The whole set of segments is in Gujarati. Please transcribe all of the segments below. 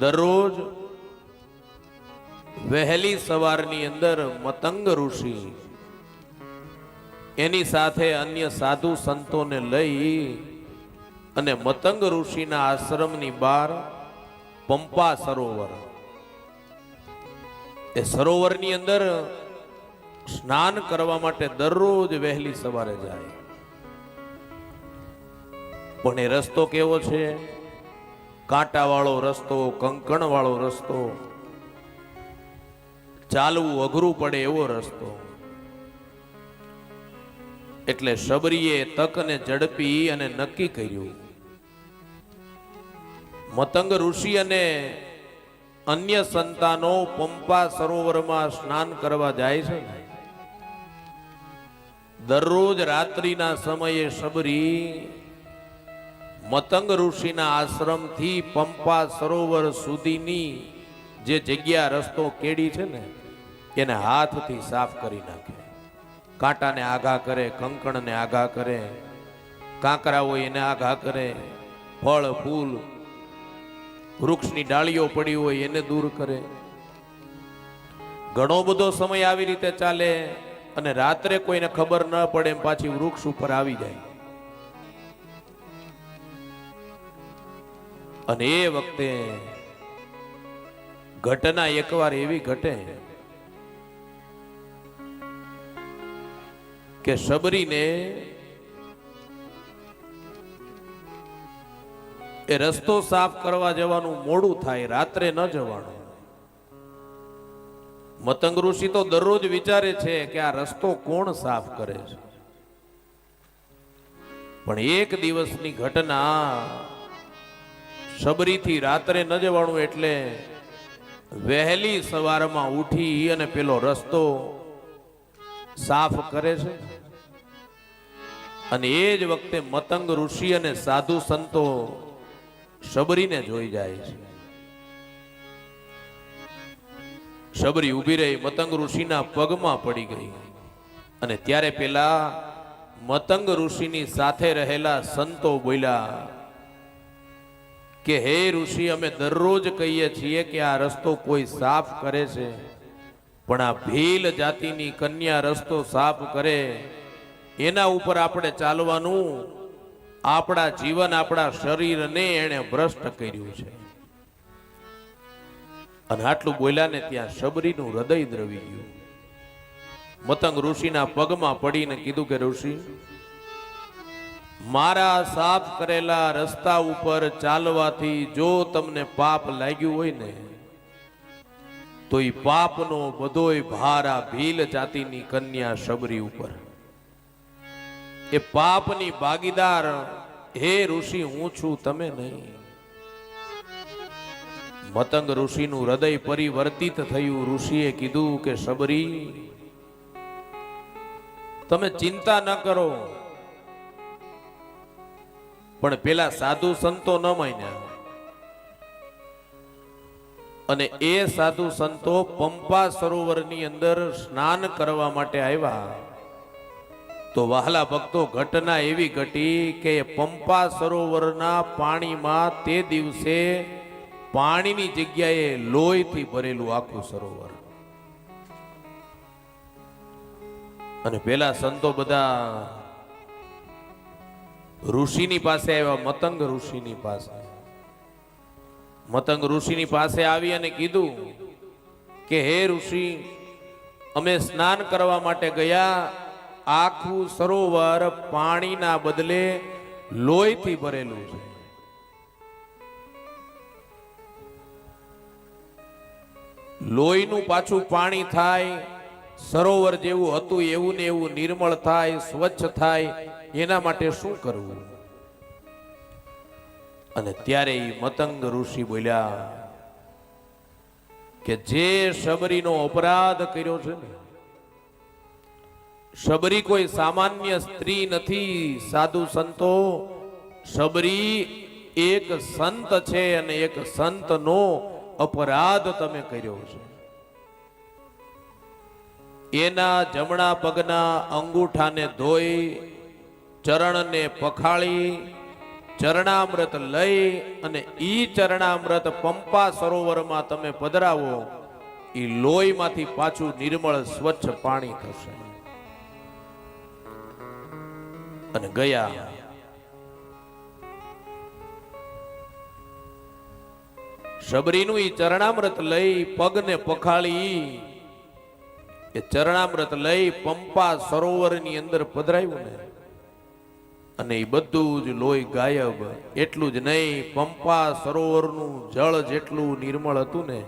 દરરોજ વહેલી સવારની અંદર મતંગ ઋષિ એની સાથે અન્ય સાધુ સંતોને લઈ અને મતંગ ઋષિના આશ્રમની બહાર પંપા સરોવર. એ સરોવરની અંદર સ્નાન કરવા માટે દરરોજ વહેલી સવારે જાય. પણ એ રસ્તો કેવો છે? કાંટાવાળો રસ્તો, કંકણવાળો રસ્તો. ચાલવું અઘરું પડે એવો રસ્તો. એટલે શબરીએ તકને ઝડપી અને નક્કી કર્યું. મતંગ ઋષિ અને અન્ય સંતાનો પંપા સરોવરમાં સ્નાન કરવા જાય છે દરરોજ રાત્રિના સમયે શબરી મતંગ ઋષિના આશ્રમથી પંપા સરોવર સુધીની જે જગ્યા રસ્તો કેડી છે ને, એને હાથથી સાફ કરી નાખે. કાંટાને આઘા કરે, કંકણને આઘા કરે કાંકરા હોય એને આઘા કરે, ફળ, ફૂલ, વૃક્ષની ડાળીઓ પડી હોય એને દૂર કરે. ઘણો બધો સમય આવી રીતે ચાલે અને રાત્રે કોઈને ખબર ન પડે એમ પાછી વૃક્ષ ઉપર આવી જાય. અને એ વખતે ઘટના એકવાર એવી ઘટે કે સબરીને એ રસ્તો સાફ કરવા જવાનું મોડું થાય, રાત્રે ન જવાનું. મતંગ ઋષિ તો દરરોજ વિચારે છે કે આ રસ્તો કોણ સાફ કરે છે? પણ એક દિવસની ઘટના શબરીથી રાત્રે ન જવાનું એટલે વહેલી સવારમાં ઉઠી અને પેલો રસ્તો સાફ કરે છે. અને એ જ વખતે મતંગ ઋષિ અને સાધુ સંતો શબરીને જોઈ જાય છે. શબરી ઊભી રહી મતંગ ઋષિના પગમાં પડી ગઈ. અને ત્યારે પેલા મતંગ ઋષિની સાથે રહેલા સંતો બોલ્યા કે, હે ઋષિ, અમે દરરોજ કહીએ છીએ કે આ રસ્તો કોઈ સાફ કરે છે, પણ આ ભીલ જાતિની કન્યા રસ્તો સાફ કરે. એના ઉપર આપણે ચાલવાનું. આપણા જીવન, આપણા શરીરને એણે ભ્રષ્ટ કર્યું છે. અને આટલું બોલ્યા ને ત્યાં શબરીનું હૃદય દ્રવી ગયું. મતંગ ઋષિના પગમાં પડીને કીધું કે, ઋષિ મારા સાફ કરેલા રસ્તા ઉપર ચાલવાથી જો તમને પાપ લાગ્યું હોય ને, તો એ પાપનો બધોય ભાર આ ભીલ જાતિની કન્યા શબરી ઉપર. એ પાપની ભાગીદાર, હે ઋષિ, હું છું તમે નહીં. મતંગ ઋષિનું હૃદય પરિવર્તિત થયું. ઋષિએ કીધું કે, શબરી, તમે ચિંતા ન કરો. પણ પેલા સાધુ સંતો ન માન્યા. અને એ સાધુ સંતો પંપા સરોવરની અંદર સ્નાન કરવા માટે આવ્યા. તો વહાલા ભક્તો ઘટના એવી ઘટી કે પંપા સરોવરના પાણીમાં તે દિવસે પાણીની જગ્યાએ લોહીથી ભરેલું આખું સરોવર. અને પેલા સંતો બધા ઋષિની પાસે આવ્યા, મતંગ ઋષિની પાસે. મતંગ ઋષિની પાસે આવી અને કીધું કે, હે ઋષિ, અમે સ્નાન કરવા માટે ગયા. આખું સરોવર પાણીના બદલે લોહીથી ભરેલું છે. લોહીનું પાછું પાણી થાય, સરોવર જેવું હતું, એવું ને એવું નિર્મળ થાય, સ્વચ્છ થાય. એના માટે શું કરવું? અને ત્યારે એ મતંગ ઋષિ બોલ્યા કે જે શબરીનો અપરાધ કર્યો છે ને, શબરી કોઈ સામાન્ય સ્ત્રી નથી, સાધુ સંતો. શબરી એક સંત છે અને એક સંતનો અપરાધ તમે કર્યો છે. એના જમણા પગના અંગૂઠાને ધોઈ ચરણને પખાળી, ચરણામૃત લઈ અને ઈ ચરણામૃત પંપા સરોવરમાં તમે પધરાવો, ઈ લોહીમાંથી પાછું નિર્મળ સ્વચ્છ પાણી થશે. અને ગયા. શબરીનું ઈ ચરણામૃત લઈ પગને પખાળી, એ ચરણામૃત લઈ પંપા સરોવરની અંદર પધરાયું ને. અને એ બધું જ લોહી ગાયબ. એટલું જ નહીં, પંપા સરોવરનું જળ જેટલું નિર્મળ હતું ને,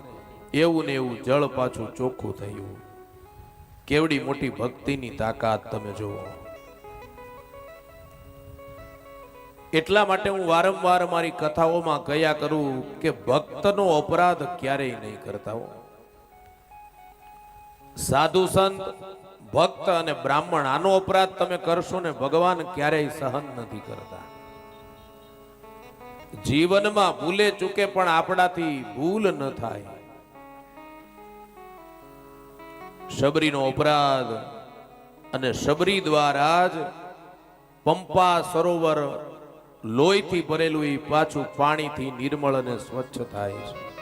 એવું ને એવું જળ પાછું ચોખ્ખું થયું. કેવડી મોટી ભક્તિની તાકાત તમે જુઓ. એટલા માટે હું વારંવાર મારી કથાઓમાં કયા કરું કે ભક્તનો અપરાધ ક્યારેય નહીં કરતા હો. સાધુ સંત ભક્ત અને બ્રાહ્મણ, આનો અપરાધ તમે કરશો ને ભગવાન ક્યારેય સહન નથી કરતા. જીવનમાં ભૂલે ચૂકે પણ આપણાથી ભૂલ ન થાય. શબરીનો અપરાધ અને શબરી દ્વારા જ પંપા સરોવર લોહીથી ભરેલું એ પાછું પાણીથી નિર્મળ અને સ્વચ્છ થાય છે.